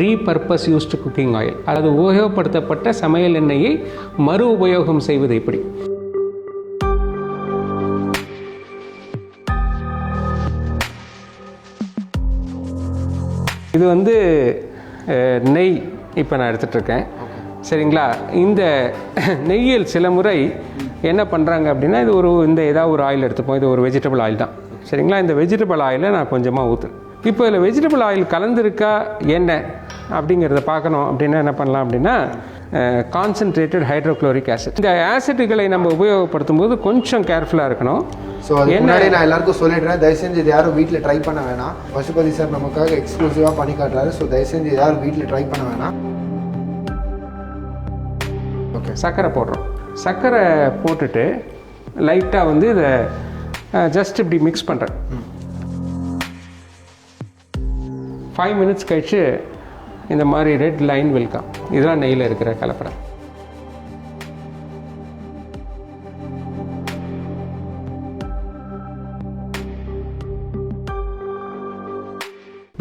Repurpose used cooking oil அதாவது உபயோகப்படுத்தப்பட்ட சமையல் எண்ணெயை மறு உபயோகம் செய்வது எப்படி இது வந்து நெய் இப்போ நான் எடுத்துட்டு இருக்கேன் சரிங்களா? இந்த நெய்யில் சில முறை என்ன பண்ணுறாங்க அப்படின்னா இது ஒரு இந்த ஏதாவது ஒரு ஆயில் எடுத்துப்போம். இது ஒரு வெஜிடபிள் ஆயில் தான். சரிங்களா? இந்த வெஜிடபிள் ஆயிலை நான் கொஞ்சமாக ஊற்றுறேன் இப்போ இதில் வெஜிடபிள் ஆயில் கலந்துருக்கா? என்ன? அப்படிங்கிறத பார்க்கணும் அப்படின்னா என்ன பண்ணலாம் அப்படின்னா கான்சன்ட்ரேட்டட் ஹைட்ரோக்ளோரிக் ஆசிட் இந்த ஆசிட்டுகளை நம்ம உபயோகப்படுத்தும் போது கொஞ்சம் கேர்ஃபுல்லாக இருக்கணும். ஸோ அதுக்கு முன்னாடி நான் எல்லாருக்கும் சொல்லிடுறேன். தயவு செஞ்சு இது யாரும் வீட்டில் ட்ரை பண்ண வேணாம். பசுபதி சார் நமக்காக எக்ஸ்க்ளூசிவாக பண்ணி காட்டுறாரு. ஸோ தயவு செஞ்சு யாரும் வீட்டில் ட்ரை பண்ண வேணாம். ஓகே சர்க்கரை போடுறோம். சர்க்கரை போட்டுட்டு லைட்டாக வந்து இதை ஜஸ்ட் இப்படி மிக்ஸ் பண்ணுறேன் ஃபைவ் மினிட்ஸ் கழிச்சு இந்த மாதிரி ரெட் லைன் வெல்கம் இதெல்லாம் நெய்யில் இருக்கிற கலப்படம்.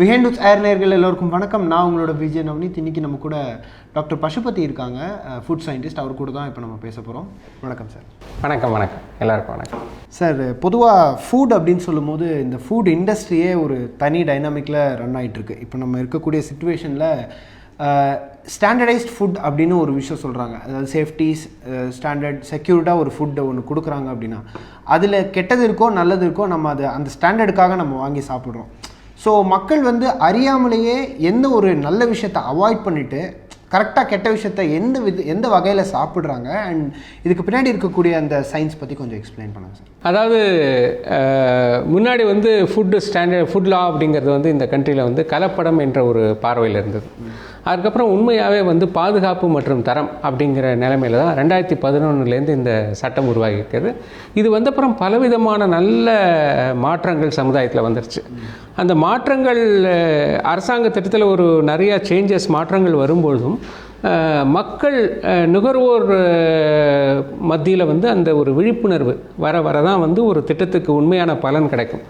பிஹைண்ட் ஏர் நேர்கள் எல்லோருக்கும் வணக்கம். நான் உங்களோட விஜய் நவனித் இன்னைக்கு நம்ம கூட டாக்டர் பசுபதி இருக்காங்க. ஃபுட் சயின்டிஸ்ட் அவர் கூட தான் இப்போ நம்ம பேச போகிறோம் வணக்கம் சார் வணக்கம் வணக்கம். எல்லாருக்கும் வணக்கம். சார் பொதுவாக ஃபுட் அப்படின்னு சொல்லும்போது இந்த ஃபுட் இண்டஸ்ட்ரியே ஒரு தனி டைனாமிக்கில் ரன் ஆகிட்டுருக்கு இப்போ நம்ம இருக்கக்கூடிய சுச்சுவேஷனில் ஸ்டாண்டர்டைஸ்ட் ஃபுட் அப்படின்னு ஒரு விஷயம் சொல்கிறாங்க அதாவது சேஃப்டிஸ் ஸ்டாண்டர்ட் செக்யூர்டாக ஒரு ஃபுட்டை ஒன்று கொடுக்குறாங்க அப்படின்னா அதில் கெட்டது இருக்கோ நல்லது இருக்கோ நம்ம அதை அந்த ஸ்டாண்டர்டுக்காக நம்ம வாங்கி சாப்பிட்றோம். ஸோ மக்கள் வந்து அறியாமலேயே எந்த ஒரு நல்ல விஷயத்தை அவாய்ட் பண்ணிவிட்டு கரெக்டாக கெட்ட விஷயத்த எந்த வித எந்த வகையில் சாப்பிட்றாங்க? அண்ட் இதுக்கு பின்னாடி இருக்கக்கூடிய அந்த சயின்ஸ் பற்றி கொஞ்சம் எக்ஸ்பிளைன் பண்ணுங்கள் சார் அதாவது முன்னாடி வந்து ஃபுட்டு ஸ்டாண்டர்ட் ஃபுட் லா அப்படிங்கிறது வந்து இந்த கண்ட்ரியில் வந்து கலப்படம் என்ற ஒரு பார்வையில் இருந்தது. அதுக்கப்புறம் உண்மையாகவே வந்து பாதுகாப்பு மற்றும் தரம் அப்படிங்கிற நிலைமையில தான் ரெண்டாயிரத்தி பதினொன்றுலேருந்து இந்த சட்டம் உருவாகி இது வந்தப்புறம் பலவிதமான நல்ல மாற்றங்கள் சமுதாயத்தில் வந்துருச்சு. அந்த மாற்றங்கள் அரசாங்க திட்டத்தில் ஒரு நிறையா சேஞ்சஸ் மாற்றங்கள் வரும்பொழுதும் மக்கள் நுகர்வோர் மத்தியில் வந்து அந்த ஒரு விழிப்புணர்வு வர வர தான் வந்து ஒரு திட்டத்துக்கு உண்மையான பலன் கிடைக்கும்.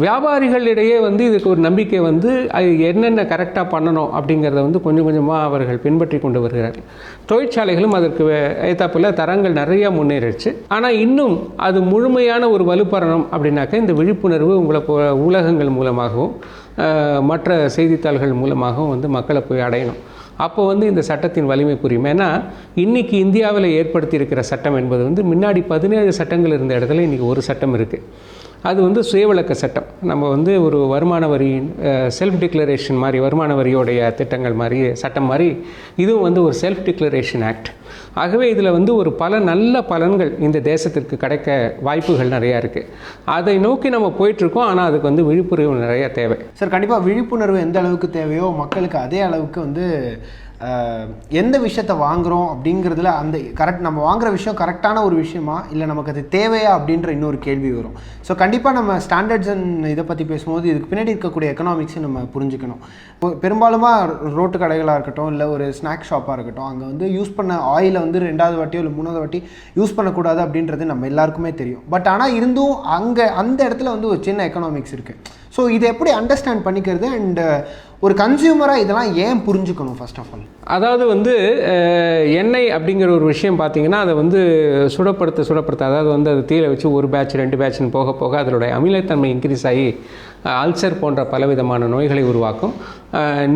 வியாபாரிகளிடையே வந்து இதுக்கு ஒரு நம்பிக்கை வந்து அது என்னென்ன கரெக்டாக பண்ணணும் அப்படிங்கிறத வந்து கொஞ்சம் கொஞ்சமாக அவர்கள் பின்பற்றி கொண்டு வருகிறார்கள் தொழிற்சாலைகளும் அதற்கு ஏத்தாப்பில் தரங்கள் நிறையா முன்னேறிடுச்சு. ஆனால் இன்னும் அது முழுமையான ஒரு வலுப்பெறணும் அப்படின்னாக்க இந்த விழிப்புணர்வு உங்களை போ ஊடகங்கள் மூலமாகவும் மற்ற செய்தித்தாள்கள் மூலமாகவும் வந்து மக்களை போய் அடையணும். அப்போ வந்து இந்த சட்டத்தின் வலிமை புரியும். ஏன்னா இன்னைக்கு இந்தியாவில் ஏற்படுத்தியிருக்கிற சட்டம் என்பது வந்து முன்னாடி பதினேழு சட்டங்கள் இருந்த இடத்துல இன்றைக்கி ஒரு சட்டம் இருக்குது அது வந்து சுயவிலக்க சட்டம். நம்ம வந்து ஒரு வருமான வரி செல்ஃப் டிக்ளரேஷன் மாதிரி வருமான வரியோடைய திட்டங்கள் மாதிரி சட்டம் மாதிரி இதுவும் வந்து ஒரு செல்ஃப் டிக்ளரேஷன் ஆக்ட் ஆகவே இதில் வந்து ஒரு பல நல்ல பலன்கள் இந்த தேசத்திற்கு கிடைக்க வாய்ப்புகள் நிறையா இருக்குது அதை நோக்கி நம்ம போயிட்டுருக்கோம். ஆனால் அதுக்கு வந்து விழிப்புணர்வு நிறையா தேவை. சார் கண்டிப்பாக விழிப்புணர்வு எந்த அளவுக்கு தேவையோ மக்களுக்கு அதே அளவுக்கு வந்து எந்த விஷயத்தை வாங்குகிறோம் அப்படிங்கிறதுல அந்த கரெக்ட் நம்ம வாங்குற விஷயம் கரெக்டான ஒரு விஷயமா இல்லை நமக்கு அது தேவையா அப்படின்ற இன்னொரு கேள்வி வரும். ஸோ கண்டிப்பாக நம்ம ஸ்டாண்டர்ட்ஸ் அண்ட் இதை பற்றி பேசும்போது இதுக்கு பின்னாடி இருக்கக்கூடிய எக்கனாமிக்ஸை நம்ம புரிஞ்சுக்கணும். பெரும்பாலுமாக பெரும்பாலுமா ரோட்டு கடைகளாக இருக்கட்டும் இல்லை ஒரு ஸ்நாக் ஷாப்பாக இருக்கட்டும் அங்கே வந்து யூஸ் பண்ண ஆயிலை வந்து ரெண்டாவது வாட்டியோ இல்லை மூணாவது வாட்டி யூஸ் பண்ணக்கூடாது அப்படின்றது நம்ம எல்லாருக்குமே தெரியும். பட் ஆனால் இருந்தும் அங்கே அந்த இடத்துல வந்து ஒரு சின்ன எக்கனாமிக்ஸ் இருக்குது ஸோ இதை எப்படி அண்டர்ஸ்டாண்ட் பண்ணிக்கிறது அண்ட் ஒரு கன்சியூமராக இதெல்லாம் ஏன் புரிஞ்சுக்கணும் ஃபர்ஸ்ட் ஆஃப் ஆல் அதாவது வந்து எண்ணெய் அப்படிங்கிற ஒரு விஷயம் பார்த்தீங்கன்னா அதை வந்து சுடப்படுத்த சுடப்படுத்த அதாவது வந்து அது தீயில வச்சு ஒரு பேட்ச் ரெண்டு பேட்ச்னு போக போக அதனுடைய அமிலத்தன்மை இன்க்ரீஸ் ஆகி அல்சர் போன்ற பலவிதமான நோய்களை உருவாக்கும்.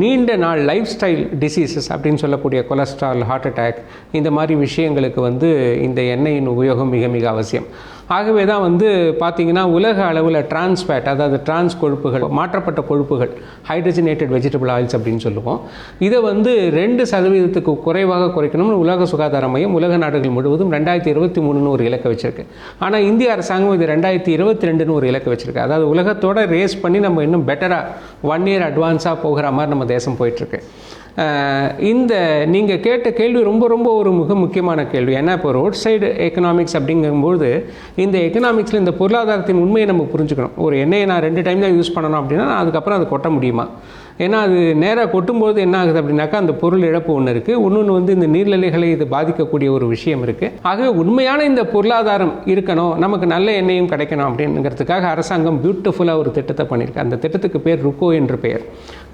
நீண்ட நாள் லைஃப் ஸ்டைல் டிசீசஸ் அப்படின்னு சொல்லக்கூடிய கொலஸ்ட்ரால் ஹார்ட் அட்டாக் இந்த மாதிரி விஷயங்களுக்கு வந்து இந்த எண்ணெயின் உபயோகம் மிக மிக அவசியம். ஆகவே தான் வந்து பார்த்தீங்கன்னா உலக அளவில் டிரான்ஸ்பேட் அதாவது டிரான்ஸ் கொழுப்புகள் மாற்றப்பட்ட கொழுப்புகள் ஹைட்ரஜனேட்டட் வெஜிடபிள் ஆயில்ஸ் அப்படின்னு சொல்லுவோம். இதை வந்து ரெண்டு சதவீதத்துக்கு குறைவாக குறைக்கணும்னு உலக சுகாதார மையம் உலக நாடுகள் முழுவதும் ரெண்டாயிரத்தி இருபத்தி மூணுன்னு ஒரு இலக்கை வச்சுருக்கு. ஆனால் இந்திய அரசாங்கம் இது ரெண்டாயிரத்தி இருபத்தி ரெண்டுன்னு ஒரு இலக்கை வச்சுருக்கு. அதாவது உலகத்தோட ரேஸ் பண்ணி நம்ம இன்னும் பெட்டராக ஒன் இயர் அட்வான்ஸாக போகிற மாதிரி நம்ம தேசம் போயிட்டுருக்கு. இந்த நீங்கள் கேட்ட கேள்வி ரொம்ப ரொம்ப ஒரு மிக முக்கியமான கேள்வி. ஏன்னா இப்போ ரோட் சைடு எக்கனாமிக்ஸ் அப்படிங்கும்போது இந்த எக்கனாமிக்ஸில் இந்த பொருளாதாரத்தின் உண்மையை நம்ம புரிஞ்சுக்கணும். ஒரு எண்ணெயை நான் ரெண்டு டைம் தான் யூஸ் பண்ணணும் அப்படின்னா நான் அதுக்கப்புறம் அதை கொட்ட முடியுமா? ஏன்னா அது நேராக கொட்டும்போது என்ன ஆகுது அப்படின்னாக்கா அந்த பொருள் இழப்பு ஒன்று இருக்குது இன்னொன்று வந்து இந்த நீர்நிலைகளை இது பாதிக்கக்கூடிய ஒரு விஷயம் இருக்குது ஆகவே உண்மையான இந்த பொருளாதாரம் இருக்கணும் நமக்கு நல்ல எண்ணெயும் கிடைக்கணும் அப்படிங்கிறதுக்காக அரசாங்கம் பியூட்டிஃபுல்லாக ஒரு திட்டத்தை பண்ணியிருக்கு. அந்த திட்டத்துக்கு பேர் ருக்கோ என்று பெயர்.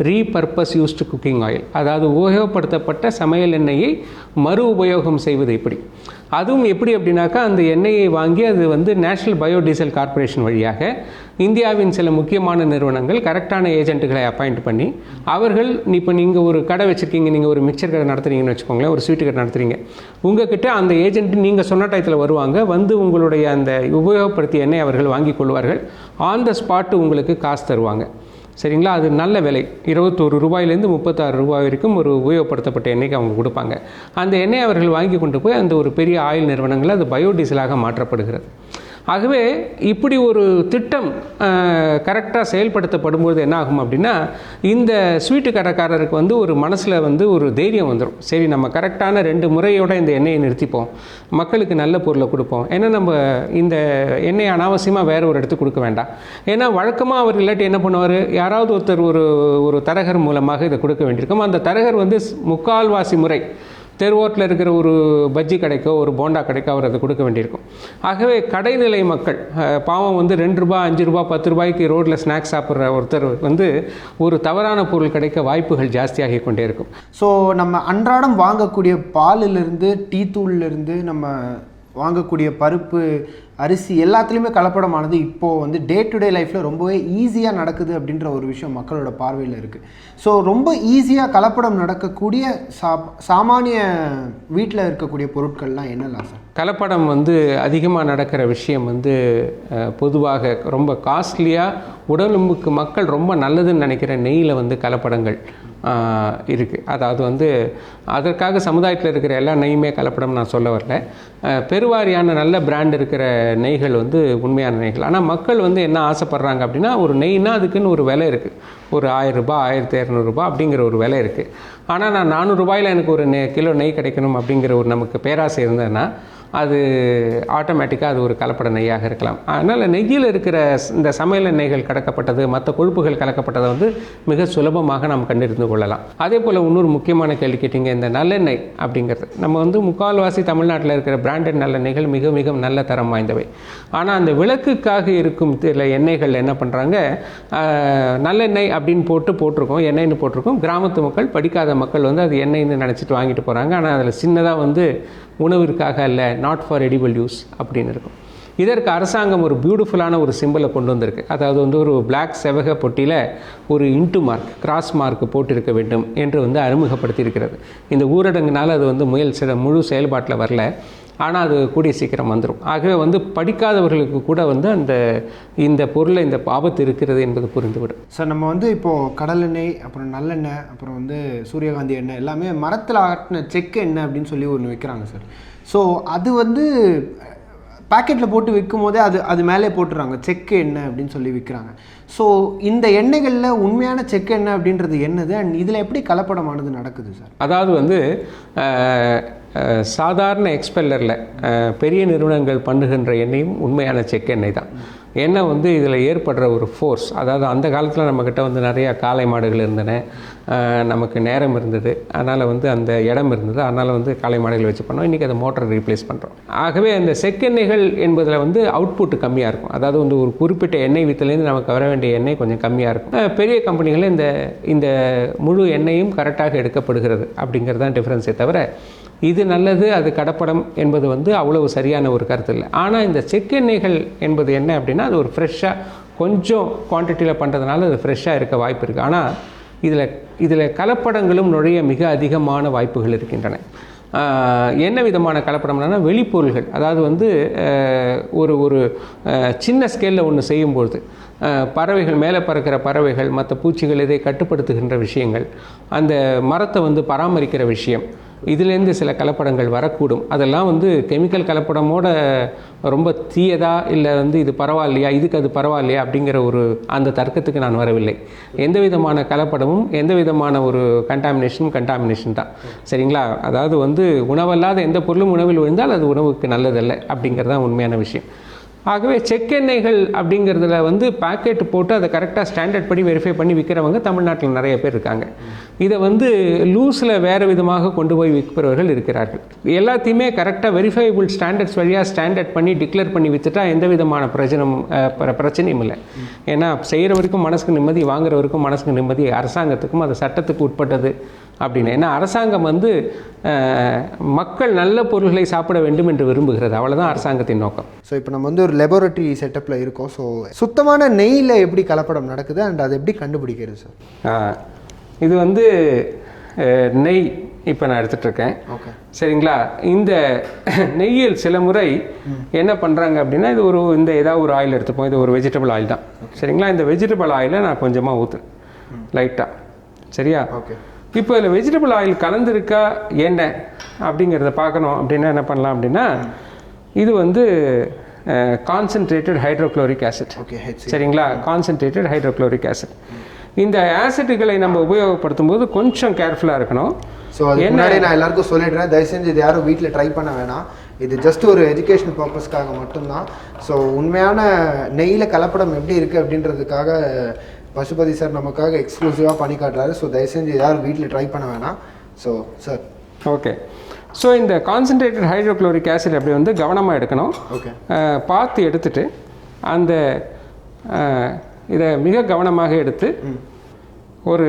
ரீபர்பஸ் யூஸ்டு குக்கிங் ஆயில் அதாவது உபயோகப்படுத்தப்பட்ட சமையல் எண்ணெயை மறு உபயோகம் செய்வது எப்படி அதுவும் எப்படி அப்படின்னாக்கா அந்த எண்ணெயை வாங்கி அது வந்து நேஷனல் பயோடீசல் கார்ப்பரேஷன் வழியாக இந்தியாவின் சில முக்கியமான நிறுவனங்கள் கரெக்டான ஏஜென்ட்டுகளை அப்பாயிண்ட் பண்ணி அவர்கள் இப்போ நீங்கள் ஒரு கடை வச்சுருக்கீங்க நீங்கள் ஒரு மிக்சர் கடை நடத்துறீங்கன்னு வச்சுக்கோங்களேன் ஒரு ஸ்வீட்டு கடை நடத்துறீங்க. உங்ககிட்ட அந்த ஏஜென்ட் நீங்கள் சொன்ன டயத்தில் வருவாங்க வந்து உங்களுடைய அந்த உபயோகப்படுத்திய எண்ணெய் அவர்கள் வாங்கி கொள்வார்கள். ஆன் த ஸ்பாட்டு உங்களுக்கு காசு தருவாங்க. சரிங்களா? அது நல்ல விலை. இருபத்தோரு ரூபாயிலேருந்து முப்பத்தாறு ரூபாய் வரைக்கும் ஒரு உபயோகப்படுத்தப்பட்ட எண்ணெய்க்கு அவங்க கொடுப்பாங்க. அந்த எண்ணெய் அவர்கள் வாங்கி கொண்டு போய் அந்த ஒரு பெரிய ஆயில் நிறுவனங்களை அது பயோடீசலாக மாற்றப்படுகிறது. ஆகவே இப்படி ஒரு திட்டம் கரெக்டாக செயல்படுத்தப்படும்போது என்ன ஆகும் அப்படின்னா இந்த ஸ்வீட்டு கடைக்காரருக்கு வந்து ஒரு மனசில் வந்து ஒரு தைரியம் வந்துடும் சரி நம்ம கரெக்டான ரெண்டு முறையோட இந்த எண்ணெயை நிறுத்திப்போம். மக்களுக்கு நல்ல பொருளை கொடுப்போம். ஏன்னா நம்ம இந்த எண்ணெய் அனாவசியமாக வேறு ஒரு இடத்துக்கு கொடுக்க வேண்டாம். ஏன்னா வழக்கமாக அவர் இல்லாட்டி என்ன பண்ணுவார்? யாராவது ஒருத்தர் ஒரு ஒரு தரகர் மூலமாக இதை கொடுக்க வேண்டியிருக்கும். அந்த தரகர் வந்து முக்கால்வாசி முறை தெருவோட்டில் இருக்கிற ஒரு பஜ்ஜி கடைக்கோ ஒரு போண்டா கடைக்கோ அவர் அதை கொடுக்க வேண்டியிருக்கும். ஆகவே கடைநிலை மக்கள் பாவம் வந்து ரெண்டு ரூபா அஞ்சு ரூபா பத்து ரூபாய்க்கு ரோட்டில் ஸ்நாக்ஸ் சாப்பிட்ற ஒருத்தர் வந்து ஒரு தவறான பொருள் கிடைக்க வாய்ப்புகள் ஜாஸ்தியாகி கொண்டே இருக்கும். ஸோ நம்ம அன்றாடம் வாங்கக்கூடிய பாலிலிருந்து டீ தூள்லேருந்து நம்ம வாங்கக்கூடிய பருப்பு அரிசி எல்லாத்துலேயுமே கலப்படமானது இப்போது வந்து டே டு டே லைஃப்பில் ரொம்பவே ஈஸியாக நடக்குது அப்படின்ற ஒரு விஷயம் மக்களோட பார்வையில் இருக்குது ஸோ ரொம்ப ஈஸியாக கலப்படம் நடக்கக்கூடிய சா சாமானிய வீட்டில் இருக்கக்கூடிய பொருட்கள்லாம் என்னலாம் சார் கலப்படம் வந்து அதிகமாக நடக்கிற விஷயம் வந்து பொதுவாக ரொம்ப காஸ்ட்லியாக உடலும்புக்கு மக்கள் ரொம்ப நல்லதுன்னு நினைக்கிற நெய்யில் வந்து கலப்படங்கள். இருக்குது அதாவது வந்து அதற்காக சமுதாயத்தில் இருக்கிற எல்லா நெய்யுமே கலப்படம் நான் சொல்ல வரல. பெருவாரியான நல்ல பிராண்ட் இருக்கிற நெய்கள் வந்து உண்மையான நெய்கள். ஆனால் மக்கள் வந்து என்ன ஆசைப்படுறாங்க அப்படின்னா ஒரு நெய்னா அதுக்குன்னு ஒரு விலை இருக்குது ஒரு ஆயிரரூபா ஆயிரத்தி இரநூறுபா அப்படிங்கிற ஒரு விலை இருக்குது ஆனால் நான் நானூறுரூபாயில் எனக்கு ஒரு நெ கிலோ நெய் கிடைக்கணும் அப்படிங்கிற ஒரு நமக்கு பேராசை இருந்ததுன்னா அது ஆட்டோமேட்டிக்காக அது ஒரு கலப்பட நெய்யாக இருக்கலாம். அதனால் நெய்யில் இருக்கிற இந்த சமையல் எண்ணெய்கள் கலக்கப்பட்டது மற்ற கொழுப்புகள் கலக்கப்பட்டதை வந்து மிக சுலபமாக நாம் கண்டறிந்து கொள்ளலாம். அதே போல் இன்னொரு முக்கியமான கேள்வி கேட்டிங்க இந்த நல்லெண்ணெய் அப்படிங்கிறது. நம்ம வந்து முக்கால்வாசி தமிழ்நாட்டில் இருக்கிற பிராண்டட் நல்லெண்ணெய்கள் மிக மிக நல்ல தரம் வாய்ந்தவை. ஆனால் அந்த விளக்குக்காக இருக்கும் சில எண்ணெய்கள் என்ன பண்ணுறாங்க நல்லெண்ணெய் அப்படின்னு போட்டு போட்டிருக்கோம் எண்ணெய்னு போட்டிருக்கோம். கிராமத்து மக்கள் படிக்காத மக்கள் வந்து அது எண்ணெய்னு நினச்சிட்டு வாங்கிட்டு போகிறாங்க ஆனால் அதில் சின்னதாக வந்து உணவிற்காக அல்ல நாட் ஃபார் எடிபிள் யூஸ் அப்படின்னு இருக்கும். இதற்கு அரசாங்கம் ஒரு பியூட்டிஃபுல்லான ஒரு சிம்பிளை கொண்டு வந்திருக்கு. அதாவது வந்து ஒரு பிளாக் செவக பொட்டியில் ஒரு இன்ட்டு மார்க் கிராஸ் மார்க் போட்டிருக்க வேண்டும் என்று வந்து அறிமுகப்படுத்தியிருக்கிறது. இந்த ஊரடங்குனால் அது வந்து முயல் சில முழு செயல்பாட்டில் வரல. ஆனால் அது கூடிய சீக்கிரம் வந்துடும் ஆகவே வந்து படிக்காதவர்களுக்கு கூட வந்து அந்த இந்த பொருளை இந்த ஆபத்து இருக்கிறது என்பது புரிந்துவிடும். சார் நம்ம வந்து இப்போது கடலெண்ணெய் அப்புறம் நல்லெண்ணெய் அப்புறம் வந்து சூரியகாந்தி எண்ணெய் எல்லாமே மரத்தில் ஆட்டின செக்கு எண்ணெய் அப்படின்னு சொல்லி ஒன்று விற்கிறாங்க சார். ஸோ அது வந்து பாக்கெட்டில் போட்டு விற்கும் போதே அது அது மேலே போட்டுறாங்க. செக்கு எண்ணெய் அப்படின்னு சொல்லி விற்கிறாங்க ஸோ இந்த எண்ணெய்களில் உண்மையான செக்கு எண்ணெய் அப்படின்றது என்னது? அண்ட் இதில் எப்படி கலப்படமானது நடக்குது சார்? அதாவது வந்து சாதாரண எக்ஸ்பெல்லரில் பெரிய நிறுவனங்கள் பண்ணுகின்ற எண்ணெயும் உண்மையான செக் எண்ணெய் தான். எண்ணெய் வந்து இதில் ஏற்படுற ஒரு ஃபோர்ஸ் அதாவது அந்த காலத்தில் நம்மக்கிட்ட வந்து நிறையா காளை மாடுகள் இருந்தன நமக்கு நேரம் இருந்தது அதனால் வந்து அந்த இடம் இருந்தது அதனால் வந்து காளை மாடுகள் வச்சு பண்ணோம். இன்றைக்கி அதை மோட்டரை ரீப்ளேஸ் பண்ணுறோம் ஆகவே அந்த செக்கெண்ணெய்கள் என்பதில் வந்து அவுட்புட் கம்மியாக இருக்கும். அதாவது வந்து ஒரு குறிப்பிட்ட எண்ணெய் வித்துலேருந்து நமக்கு வர வேண்டிய எண்ணெய் கொஞ்சம் கம்மியாக இருக்கும். பெரிய கம்பெனிகளில் இந்த இந்த முழு எண்ணெயும் கரெக்டாக எடுக்கப்படுகிறது அப்படிங்கிறது தான் டிஃப்ரென்ஸே தவிர இது நல்லது அது கடப்படம் என்பது வந்து அவ்வளவு சரியான ஒரு கருத்து இல்லை ஆனால் இந்த செக்கெண்ணெய்கள் என்பது என்ன அப்படின்னா அது ஒரு ஃப்ரெஷ்ஷாக கொஞ்சம் குவான்டிட்டியில் பண்ணுறதுனால அது ஃப்ரெஷ்ஷாக இருக்க வாய்ப்பு இருக்குது ஆனால் இதில் இதில் கலப்படங்களும் நுழைய மிக அதிகமான வாய்ப்புகள் இருக்கின்றன. என்ன விதமான கலப்படம்னா வெளிப்பொருள்கள். அதாவது வந்து ஒரு ஒரு சின்ன ஸ்கேலில் ஒன்று செய்யும்பொழுது பறவைகள் மேலே பறக்கிற பறவைகள் மற்ற பூச்சிகள் இதை கட்டுப்படுத்துகின்ற விஷயங்கள் அந்த மரத்தை வந்து பராமரிக்கிற விஷயம் இதுலேருந்து சில கலப்படங்கள் வரக்கூடும். அதெல்லாம் வந்து கெமிக்கல் கலப்படமோட ரொம்ப தீயதா இல்லை வந்து இது பரவாயில்லையா இதுக்கு அது பரவாயில்லையா அப்படிங்கிற ஒரு அந்த தர்க்கத்துக்கு நான் வரவில்லை. எந்த விதமான கலப்படமும் எந்த விதமான ஒரு கண்டாமினேஷனும் கண்டாமினேஷன் தான். சரிங்களா? அதாவது வந்து உணவல்லாத எந்த பொருளும் உணவில் விழுந்தால் அது உணவுக்கு நல்லதல்ல அப்படிங்கிறது தான் உண்மையான விஷயம். ஆகவே செக் எண்ணெய்கள் அப்படிங்கிறதுல வந்து பாக்கெட் போட்டு அதை கரெக்டாக ஸ்டாண்டர்ட் படி வெரிஃபை பண்ணி விற்கிறவங்க தமிழ்நாட்டில் நிறைய பேர் இருக்காங்க. இதை வந்து லூஸில் வேறு விதமாக கொண்டு போய் விற்பவர்கள் இருக்கிறார்கள். எல்லாத்தையுமே கரெக்டாக வெரிஃபைபிள் ஸ்டாண்டர்ட்ஸ் வழியாக ஸ்டாண்டர்ட் பண்ணி டிக்ளேர் பண்ணி வித்துட்டா எந்த விதமான பிரச்சனும் பிரச்சனையும் இல்லை. ஏன்னா செய்கிறவருக்கும் மனசுக்கு நிம்மதி வாங்குறவருக்கும் மனசுக்கு நிம்மதி அரசாங்கத்துக்கும் அது சட்டத்துக்கு உட்பட்டது. அப்படின்னு. ஏன்னா அரசாங்கம் வந்து மக்கள் நல்ல பொருள்களை சாப்பிட வேண்டும் என்று விரும்புகிறது. அவ்வளவுதான் அரசாங்கத்தின் நோக்கம். ஸோ இப்போ நம்ம வந்து ஒரு லெபோரட்டரி செட்டப்பில் இருக்கோம். ஸோ சுத்தமான நெய்யில் எப்படி கலப்படம் நடக்குது? அண்ட் அதை எப்படி கண்டுபிடிக்கிறது சார் இது வந்து நெய். இப்போ நான் எடுத்துட்டு இருக்கேன் ஓகே சரிங்களா? இந்த நெய்யில் சில முறை என்ன பண்ணுறாங்க அப்படின்னா இது ஒரு இந்த ஏதாவது ஒரு ஆயில் எடுத்துப்போம். இது ஒரு வெஜிடபிள் ஆயில் தான். சரிங்களா? இந்த வெஜிடபிள் ஆயிலை நான் கொஞ்சமாக ஊற்றுறேன் லைட்டாக சரியா? ஓகே இப்போ இதில் வெஜிடபிள் ஆயில் கலந்துருக்கா என்ன அப்படிங்கிறத பார்க்கணும். அப்படின்னா என்ன பண்ணலாம் அப்படின்னா இது வந்து கான்சென்ட்ரேட்டட் ஹைட்ரோக்ளோரிக் ஆசிட் ஓகே சரிங்களா? கான்சென்ட்ரேட்டட் ஹைட்ரோக்ளோரிக் ஆசிட் இந்த ஆசிட்டுகளை நம்ம உபயோகப்படுத்தும் போது கொஞ்சம் கேர்ஃபுல்லாக இருக்கணும். ஸோ முன்னாடி நான் எல்லாருக்கும் சொல்லிடுறேன். தயவு செஞ்சு இது யாரும் வீட்டில் ட்ரை பண்ண வேணாம். இது ஜஸ்ட் ஒரு எஜுகேஷன் பர்பஸ்க்காக மட்டும்தான். ஸோ உண்மையான நெய்யில் கலப்படம் எப்படி இருக்குது அப்படின்றதுக்காக பசுபதி சார் நமக்காக எக்ஸ்க்ளூசிவாக பண்ணி காட்டுறாரு. ஸோ தயவு செஞ்சு யாரும் வீட்டில் ட்ரை பண்ண வேணாம். ஸோ சார் ஓகே ஸோ இந்த கான்சென்ட்ரேட்டட் ஹைட்ரோக்ளோரிக் ஆசிட் அப்படி வந்து கவனமாக எடுக்கணும். ஓகே பார்த்து எடுத்துட்டு அந்த இதை மிக கவனமாக எடுத்து ஒரு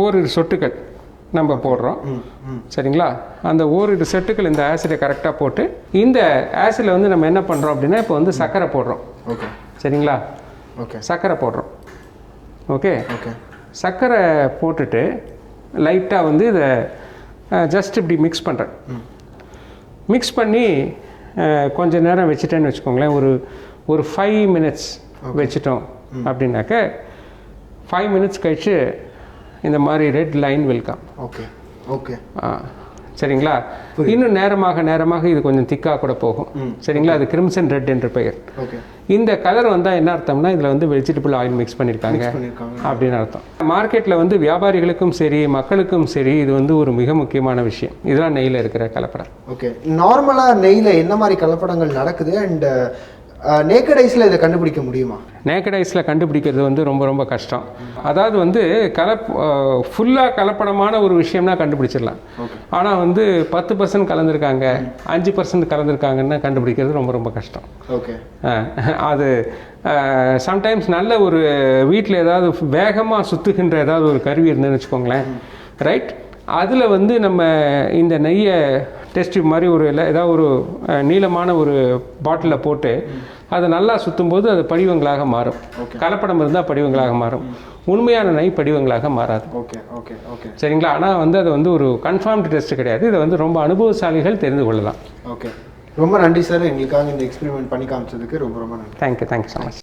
ஓரிரு சொட்டுகள் நம்ம போடுறோம். சரிங்களா? அந்த ஓரிரு சொட்டுகள் இந்த ஆசிடை கரெக்டாக போட்டு இந்த ஆசிடில் வந்து நம்ம என்ன பண்ணுறோம் அப்படின்னா இப்போ வந்து சர்க்கரை போடுறோம். ஓகே சரிங்களா? ஓகே சர்க்கரை போடுறோம். ஓகே ஓகே சர்க்கரை போட்டுட்டு லைட்டாக வந்து இதை ஜஸ்ட் இப்படி மிக்ஸ் பண்ணுறேன் மிக்ஸ் பண்ணி கொஞ்ச நேரம் வச்சுட்டேன்னு வச்சுக்கோங்களேன். ஒரு ஒரு ஃபைவ் மினிட்ஸ் வச்சுட்டோம் அப்படின்னாக்க ஃபைவ் மினிட்ஸ் கழிச்சு இந்த மாதிரி red line welcome okay okay சரிங்களா? இன்னும் நேரமாக நேரமாக இது கொஞ்சம் திக்காக கூட போகும். சரிங்களா? அது கிரிம்சன் ரெட் என்று பெயர். இந்த கலர் வந்தால் என்ன அர்த்தம்னா இதில் வந்து வெஜிடபிள் ஆயில் மிக்ஸ் பண்ணியிருக்காங்க அப்படின்னு அர்த்தம். மார்க்கெட்டில் வந்து வியாபாரிகளுக்கும் சரி மக்களுக்கும் சரி இது வந்து ஒரு மிக முக்கியமான விஷயம். இதெல்லாம் நெய்யில் இருக்கிற கலப்படம். ஓகே. நார்மலாக நெய்யில் என்ன மாதிரி கலப்படங்கள் நடக்குது? அண்ட் நேக்கட் ஐஸில் இதை கண்டுபிடிக்க முடியுமா? நேக்கட் ஐஸில் கண்டுபிடிக்கிறது வந்து ரொம்ப ரொம்ப கஷ்டம். அதாவது வந்து கலப் ஃபுல்லாக கலப்படமான ஒரு விஷயம்னா கண்டுபிடிச்சிடலாம். ஆனால் வந்து பத்து பர்சன்ட் கலந்துருக்காங்க அஞ்சு பர்சன்ட் கலந்துருக்காங்கன்னு கண்டுபிடிக்கிறது ரொம்ப ரொம்ப கஷ்டம். ஓகே அது சம்டைம்ஸ் நல்ல ஒரு வீட்டில் ஏதாவது வேகமாக சுத்துகின்ற ஏதாவது ஒரு கருவி இருந்துன்னு வச்சுக்கோங்களேன். ரைட் அதில் வந்து நம்ம இந்த நெய்யை டெஸ்ட் மாதிரி ஒரு இல்ல- ஏதாவது ஒரு நீளமான ஒரு பாட்டிலில் போட்டு அதை நல்லா சுத்தும்போது அது படிவங்களாக மாறும். கலப்படம் இருந்தால் படிவங்களாக மாறும். உண்மையான நெய் படிவங்களாக மாறாது. Okay okay okay. சரிங்களா? ஆனால் வந்து அது வந்து ஒரு கன்ஃபார்ம்டு டெஸ்ட் கிடையாது. இதை வந்து ரொம்ப அனுபவசாலிகள் தெரிந்து கொள்ளலாம். ஓகே. ரொம்ப நன்றி சார் எங்களுக்காக இந்த எக்ஸ்பெரிமெண்ட் பண்ணி காமிச்சதுக்கு ரொம்ப ரொம்ப நன்றி. Thank you thank you so much